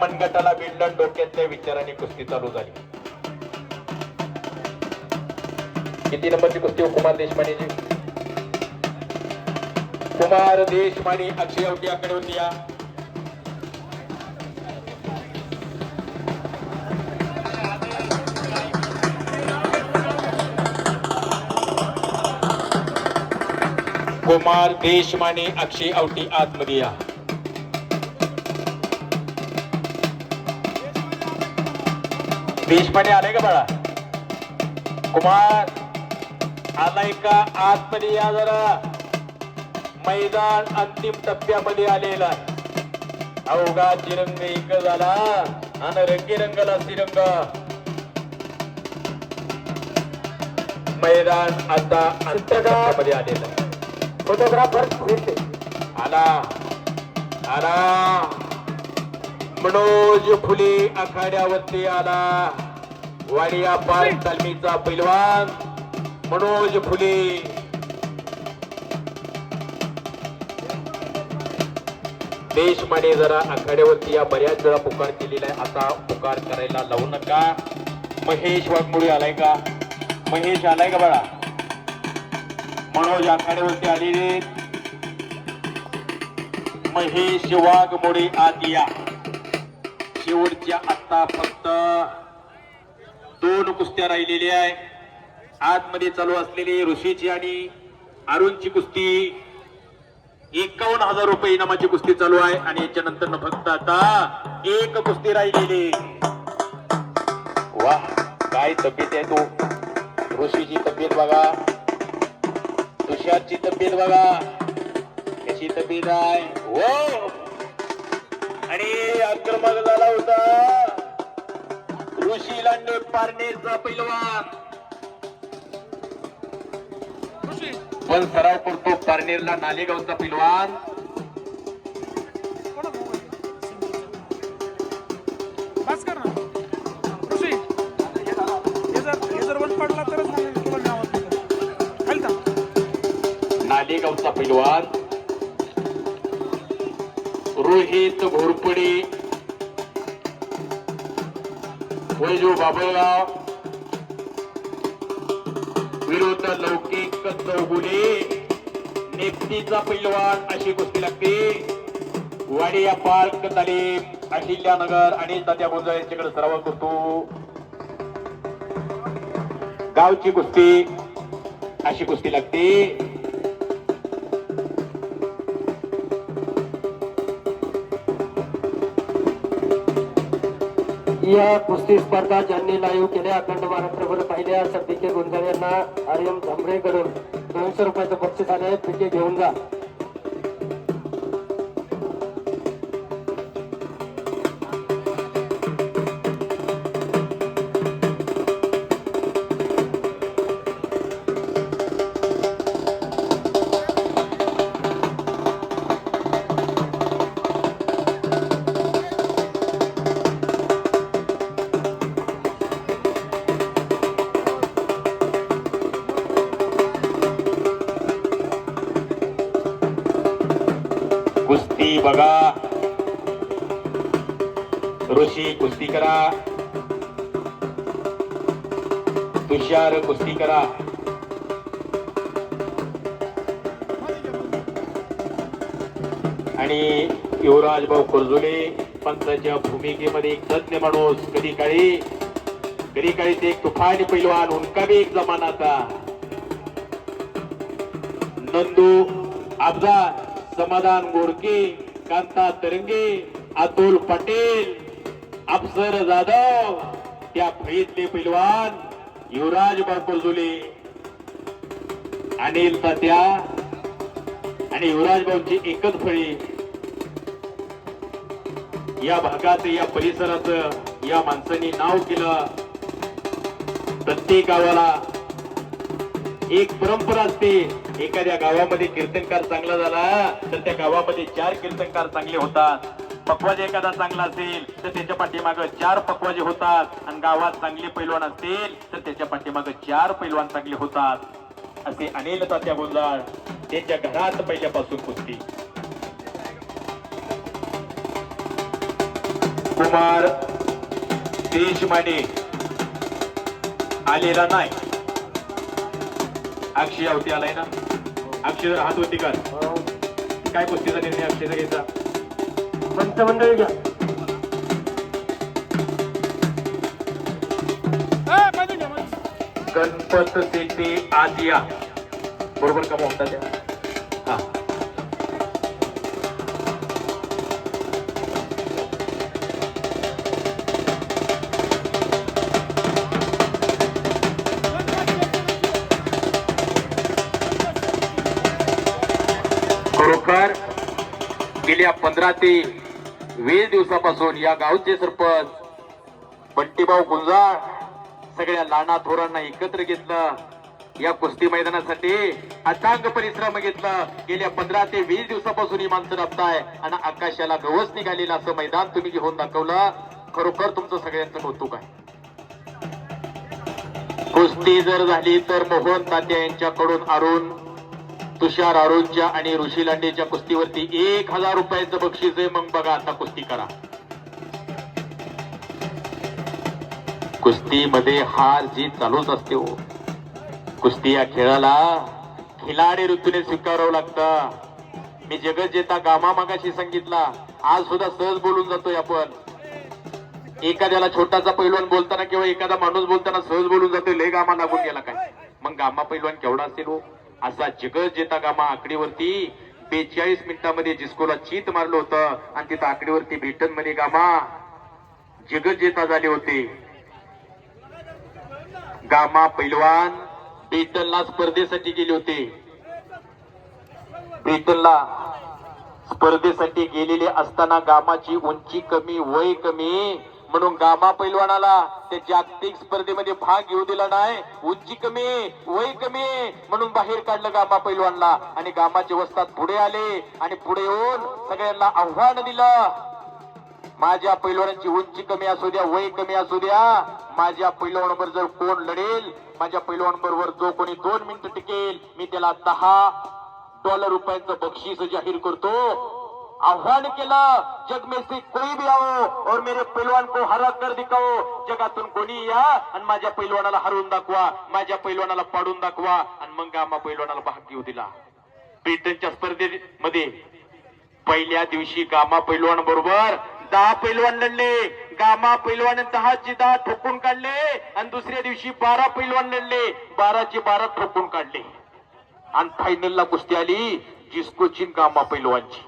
मनगटाला भिडलं डोक्यातल्या विचाराने कुस्ती चालू झाली. किती नंबरची कुस्ती हो कुमार देशपांडेची कुमार देशपांडे अक्षय अवटी आकडे होती या. कुमार देशमाने अक्षय अवटी आतमध्ये या. देशपांडे आले का बाळा? कुमार आलाय का आतमध्ये? या जरा. मैदान अंतिम टप्प्यामध्ये आलेला आहे. अवघा तिरंग एक झाला. आणि रंगीरंगाला तिरंग. मैदान आता अंतिम टप्प्यामध्ये आलेलं. फोटोग्राफर आला. आला. मनोज फुले आखाड्यावरती आला. वाडिया पार्क तालमीचा पैलवान मनोज फुले. देशमाने जरा आखाड्यावरती या बऱ्याच वेळा पुकार केलेला आहे. आता पुकार करायला लावू नका. महेश वाघमोडी आलाय का? महेश आलाय का बाळा? मनोज आखाड्यावरती आलेले महेश वाघमोडे आत या. शेवटच्या आता फक्त दोन कुस्त्या राहिलेल्या आहे. आतमध्ये चालू असलेली ऋषीची आणि अरुणची कुस्ती. एकावन्न हजार रुपये इनामाची कुस्ती चालू आहे आणि याच्या नंतर फक्त आता एक कुस्ती राहिलेली. वा काय तब्येत आहे तू? ऋषीची तब्येत बघा. तुषारची तब्येत बघा. कशी तब्येत आहे? हो आणि आक्रमक झाला होता. ऋषी लांडे पारनेरचा पैलवान. पण सराव करतो पारनेरला नालेगावचा पैलवान. नालेगावचा कर रोहित घोरपडे. वैजू बाबळगाव विरोध लौकिक चौगुले नेप्तीचा पैलवान अशी कुस्ती लागते. वाडिया पार्क तालीम अहिल्यानगर आणि तात्या गोंधळ यांच्याकडे सराव करतो. गावची कुस्ती अशी कुस्ती लागते. या कुस्ती स्पर्धा ज्यांनी लाईव्ह केल्या अखंड महाराष्ट्रभर पाहिल्या सध्याचे गुंजाळ यांना आर्यम झांबरेकडून दोनशे रुपयाचं बक्षीस आले पिके घेऊन जा. कुस्ती कुस्ती करा. तुषार कुस्ती करा. आणि युवराज भाऊ कुरजुले पंचाच्या भूमिकेमध्ये एक तज्ञ माणूस कधी काळी कधी काळी ते एक तुफान पैलवान उनका भी एक जमाना था नंदू अब्दा समाधान गोडके कांता तरंगे अतुल पटेल अफसर जाधव त्या फळीतले पैलवान युवराज बारकोजुले अनिल सत्या आणि युवराज भाऊची एकच फळी. या भागाचं या परिसराचं या माणसांनी नाव केलं. प्रत्येक गावाला एक परंपरा असते. एखाद्या गावामध्ये कीर्तनकार चांगला झाला तर त्या गावामध्ये चार कीर्तनकार चांगले होतात. पक्वाजे एखादा चांगला असेल तर त्याच्या पाठीमागं चार पक्वाजे होतात. आणि गावात चांगले पैलवान असतील तर त्याच्या पाठीमागं चार पैलवान चांगले होतात. असे अनिल तात्या गोंजाळ त्यांच्या घरात पहिल्यापासून कुस्ती. कुमार देशमाने आलेला नाही. अक्षय आवटी आलाय ना? अक्षय जरा हात होती का काय कुस्तीचा निर्णय अक्षयचा घ्यायचा? पंचमंडळी घ्या. गणपत सेते आदिया. बरोबर का मोठा त्या? हा. खरोखर गेल्या पंधरा ते वीस दिवसापासून या गावचे सरपंच बंटीभाऊ गुंजाळ सगळ्या लाना थोरांना एकत्र घेतलं. या कुस्ती मैदानासाठी अथांग परिश्रम घेतला. गेल्या पंधरा ते वीस दिवसापासून ही माणसं राबताय आणि आकाशाला गवस निघालेलं असं मैदान तुम्ही घेऊन दाखवलं. खरोखर तुमचं सगळ्यांचं कौतुक आहे. कुस्ती जर झाली तर मोहन तात्या यांच्याकडून अरुण तुषार अरुणच्या आणि ऋषी लांडेच्या कुस्तीवरती एक हजार रुपयाचं बक्षीस आहे. मग बघा आता कुस्ती करा. कुस्तीमध्ये हार जीत चालूच असते हो. कुस्ती या खेळाला खिलाडी ऋतूने स्वीकारावं लागतं. मी जगत जेता गामा मागाशी सांगितला. आज सुद्धा सहज बोलून जातोय आपण. एखाद्याला छोटासा पैलवान बोलताना किंवा एखादा माणूस बोलताना सहज बोलून जातोय. लय गामा लागून गेला काय? मग गामा पैलवान केवढा असेल हो? असा जगत जेता गामा आकडीवरती बेचाळीस मिनिटांमध्ये जिस्कोला चीत मारलं होतं. आणि तिथं आकडीवरती ब्रिटनमध्ये गामा जगत जेता झाले होते. गामा पैलवान ब्रिटनला स्पर्धेसाठी गेले होते. ब्रिटनला स्पर्धेसाठी गेलेले असताना गामाची उंची कमी वय कमी म्हणून गामा पैलवानाला त्या जागतिक स्पर्धेमध्ये भाग घेऊ दिला नाही. उंची कमी वय कमी म्हणून बाहेर काढलं गामा पैलवानला. आणि गामाचे वस्तात पुढे आले आणि पुढे येऊन सगळ्यांना आव्हान दिलं. माझ्या पैलवानांची उंची कमी असू द्या वय कमी असू द्या. माझ्या पैलवानावर जर कोण लढेल माझ्या पैलवान जो कोणी दोन मिनिटं टिकेल मी त्याला दहा डॉलर रुपयांचं बक्षीस जाहीर करतो. आह्वान केलं. जग में से कोई भी आओ और मेरे पैलवान को हरा कर दिखाओ. जगातून कोणी या आणि माझ्या पैलवानाला हरवून दाखवा माझ्या पैलवानाला पाडून दाखवा आणि मग आम्हा पैलवानाला भाग घेऊ दिला. ब्रिटनच्या स्पर्धेमध्ये पहिल्या दिवशी गामा पैलवान बरोबर दहा पैलवान लढले. गामा पैलवान दहाचे दहा ठोकून काढले आणि दुसऱ्या दिवशी बारा पैलवान लढले. बाराचे बारा ठोकून काढले. आणि फायनलला कुस्ती आली जिस्कोची गामा पैलवानची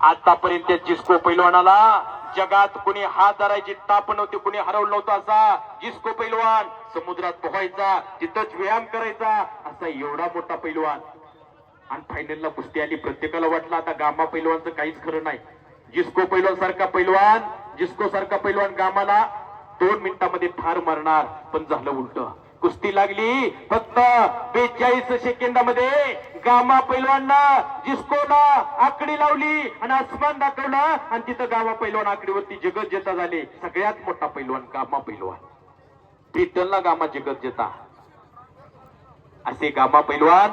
आतापर्यंत जिस्को पैलवानाला जगात कुणी हात धरायची ताप नव्हती कुणी हरवलं नव्हतं असा जिस्को पैलवान. समुद्रात पोहायचा तिथंच व्यायाम करायचा असा एवढा मोठा पैलवान. आणि फायनलला कुस्ती आली. प्रत्येकाला वाटलं आता गामा पैलवानचं काहीच खरं नाही. जिस्को पैलवान सारखा पैलवान जिस्को सारखा पैलवान गामाला दोन मिनिटांमध्ये ठार मारणार. पण झालं उलट. कुस्ती लागली. फक्त बेचाळीस सेकंदामध्ये गामा पैलवांना जिस्कोला आकडी लावली आणि आसमान दाखवलं. आणि तिथं गामा पैलवान आकडीवरती जगत जेता झाले. सगळ्यात मोठा पैलवान गामा पैलवान. ब्रिटनला गामा जगत जेता. असे गामा पैलवान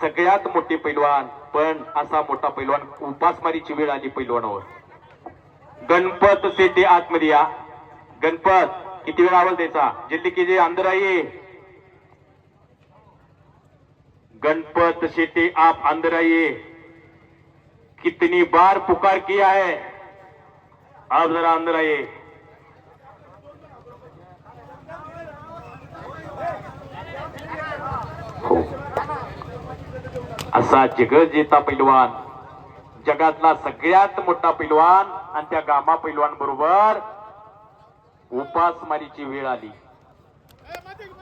सगळ्यात मोठे पैलवान पण असा मोठा पैलवान उपासमारीची वेळ आली पैलवानावर. गणपत सेटे आतमध्ये या. गणपत किती वेळ आवाज द्यायचा जिल्ली की जे अंदर आइए गणपत सेटे आप अंदर आइए कितनी बार पुकार किया है. आप जरा अंदर आइए असा जगत जेता पैलवान. जगातला सगळ्यात मोठा पैलवान आणि त्या गामा पैलवान बरोबर उपासमारीची वेळ आली.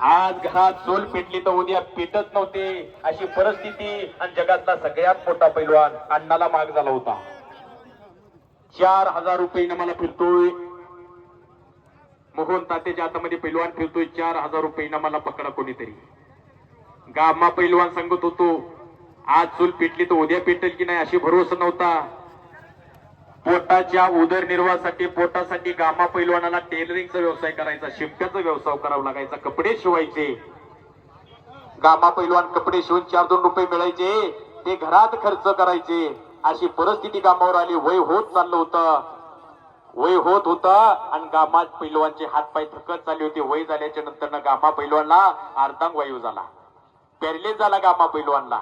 आज घरात चोल पेटली तर उद्या पेटत नव्हते अशी परिस्थिती आणि जगातला सगळ्यात मोठा पैलवान अण्णाला माग झाला होता. चार हजार रुपये मला फिरतोय. मोहन तात्याच्या हातामध्ये पैलवान फिरतोय. चार हजार रुपये मला पकडा कोणीतरी. गामा पैलवान सांगत होतो आज चूल पेटली तर उद्या पेटेल की नाही अशी भरोसा नव्हता. पोटाच्या उदरनिर्वाहासाठी पोटासाठी गामा पैलवानाला टेलरिंगचा व्यवसाय करायचा शिंप्याचा व्यवसाय करावा लागायचा कपडे शिवायचे. गामा पैलवान कपडे शिवून चार दोन रुपये मिळायचे. ते घरात खर्च करायचे. अशी परिस्थिती कामावर आली. वय होत चाललं होतं. वय होत होता आणि गामा पैलवानचे हातपाय थकत चालले होते. वय झाल्याच्यानंतर गामा पैलवानला अर्धांग वायू झाला. पॅरलेस झाला गामा पैलवानला.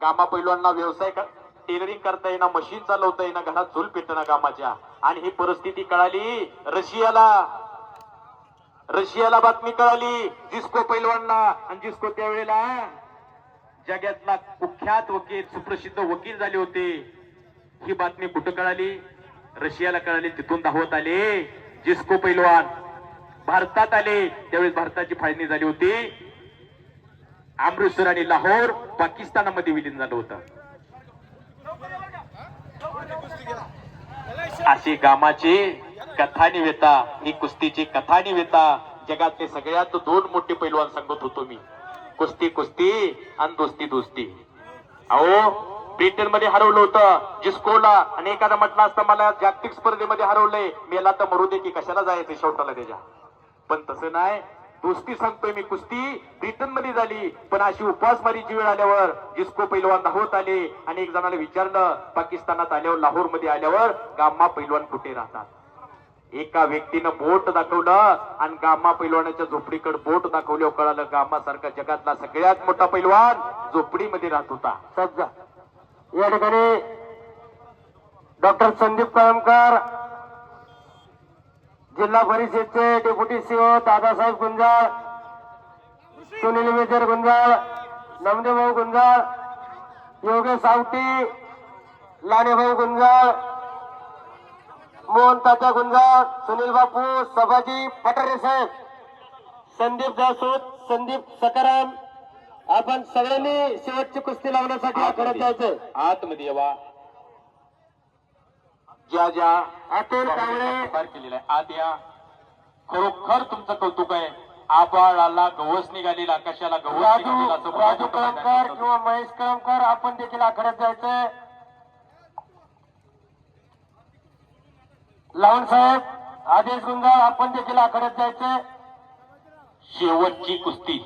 गामा पैलवानला व्यवसाय टेलरिंग करता येईना मशीन चालवता येईना घरात झोल पेटणं कामाच्या. आणि ही परिस्थिती कळाली रशियाला. रशियाला बातमी कळाली जिस्को पैलवानला आणि जिस्को त्यावेळेला जगातला कुख्यात वकील सुप्रसिद्ध वकील झाले होते. ही बातमी कुठं कळाली? रशियाला कळाली तिथून धावत आले जिस्को पैलवान. भारतात आले त्यावेळेस भारताची फाळणी झाली होती. अमृतसर आणि लाहोर पाकिस्तानामध्ये विलीन झालं होतं. अशी गामाची कथानिवेता ही कुस्तीची कथानिवेता जगातले सगळ्यात दोन मोठे पैलवान सांगत होतो मी. कुस्ती कुस्ती आणि दोस्ती दोस्ती. अहो ब्रिटनमध्ये हरवलं होतं जिस्कोला आणि एखादा म्हटलं असतं मला जागतिक स्पर्धेमध्ये हरवलंय मेला तर मरू दे की कशाला जायचं शेवटाला त्याच्या. पण तसं नाही. दोस्ती सांगतोय मी कुस्ती ब्रिटनमध्ये झाली. पण अशी उपासमारीची वेळ आल्यावर जिस्को पैलवान धावत आले आणि एक जणाला विचारलं पाकिस्तानात आल्यावर लाहोरमध्ये आल्यावर गामा पैलवान कुठे राहतात? एका व्यक्तीनं बोट दाखवलं आणि गामा पैलवानाच्या झोपडीकडे बोट दाखवल्यावर कळालं गाम्मा सारखा जगातला सगळ्यात मोठा पैलवान झोपडीमध्ये राहत होता. सज्जा. या ठिकाणी डॉक्टर संदीप कळमकर जिल्हा परिषदचे deputy CEO Dadasaheb Gunjal Sunil major Gunjal Namdebhau Gunjal Yogesh Awati Ladebhau Gunjal Mohan Tatya Gunjal Sunil Bapu Sabhaji Pathare saheb Sandeep Dasot Sandeep Sakaram आपण सगळ्यांनी शेवटची कुस्ती लावण्यासाठी जायचंय. आतमध्ये येवा. ज्या ज्या अतुल कांबळे. केलेला आहे. आत या. खरोखर तुमचं कौतुक आहे. आबाळाला गवस निघालेला आकाशाला गवस राजू कळमकर किंवा महेश कळमकर आपण देखील आखाड्यात जायचंय. लावण साहेब आदेश गुंजाळ आपण देखील आखाड्यात जायचंय. शेवटची कुस्ती.